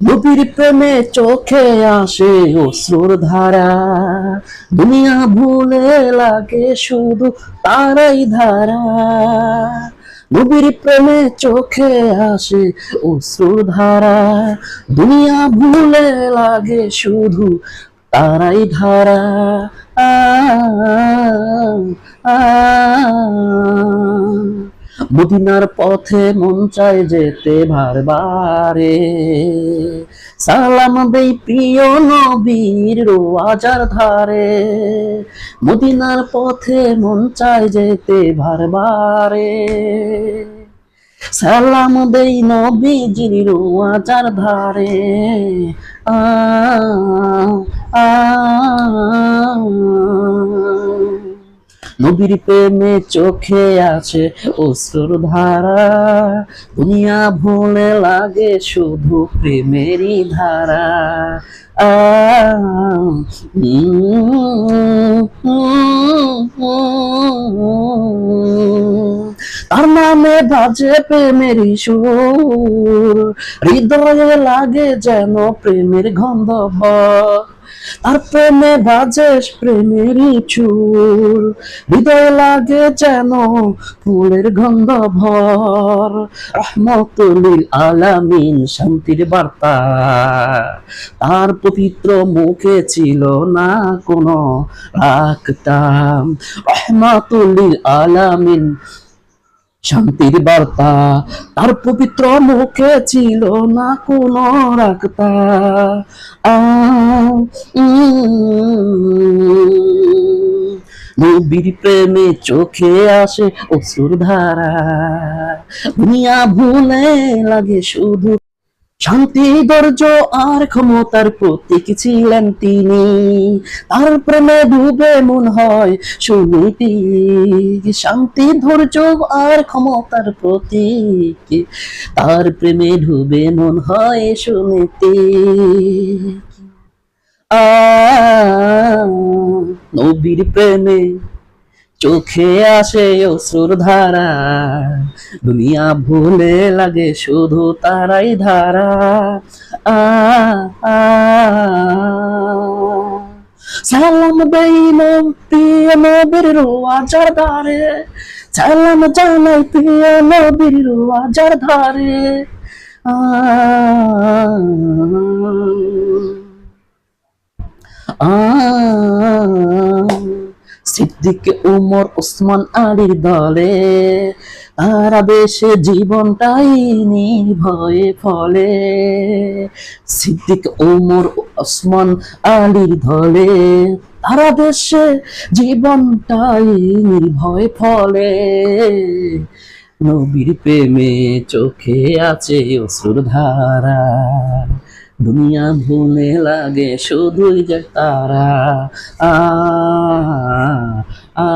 নবীর প্রেমে চোখে আসে অশ্রুর ধারা। দুনিয়া ভুলে লাগে শুধু তারাই ধারা। নবীর প্রেমে চোখে আসে অশ্রুর ধারা। দুনিয়া ভুলে লাগে শুধু তারাই ধারা। আ, আ, মদিনার পথে মন চায় যেতে বারবারে। সালাম দেই প্রিয় নবীর রোয়াজার ধারে। মদিনার পথে মন চায় যেতে বারবারে। সালাম দেই নবীজির রোয়াজার ধারে। আ আ নবীর প্রেমে চোখে আছে অস্ত্র ধারা। দুনিয়া ভুলে লাগে শুধু প্রেমেরই ধারা। আ, বাজে প্রেমেরই সুর। হৃদয়ে লাগে যেন প্রেমের গন্ধ। তার প্রেমে বাজে প্রেমেরই চুর হৃদয় লাগে যেন ফুলের গন্ধ। ভর রহমতুলিল আলামিন শান্তির বার্তা। তার পবিত্র মুখে ছিল না কোনো রাখতাম রহমতুলিল আলামিন শান্তির বার্তা, তার পবিত্র মুখে ছিল না কোন রাখতা নবীর প্রেমে চোখে আসে অসুর ধারা ভুলে লাগে শুধু শান্তি, ধৈর্য আর ক্ষমতার প্রতীক ছিলেন তিনি। তার প্রেমে ডুবে মন হয় সুনীতি। শান্তি, ধৈর্য আর ক্ষমতার প্রতীক। তার প্রেমে ডুবে মন হয় সুনীতি। নবীর প্রেমে চোখে আসে অসুর ধারা, দুনিয়া ভুলে লাগে শুধু তারাই ধারা। আ সালাম দেইল প্রিয় নবীর রোয়াজার ধারে, সালাম জানাই প্রিয় নবীর রোয়াজার ধারে। আ। সিদ্দিক উমর ওসমান আলীর দলে। তারা দেশে জীবনটাই নির্ভয়ে ফলে। সিদ্দিক উমর ওসমান আলীর দলে। তারা দেশে জীবনটাই নির্ভয় ফলে। নবীর প্রেমে চোখে আছে অসুর ধারা দুনিয়া ভুলে লাগে শুধুই যে তারা আ আ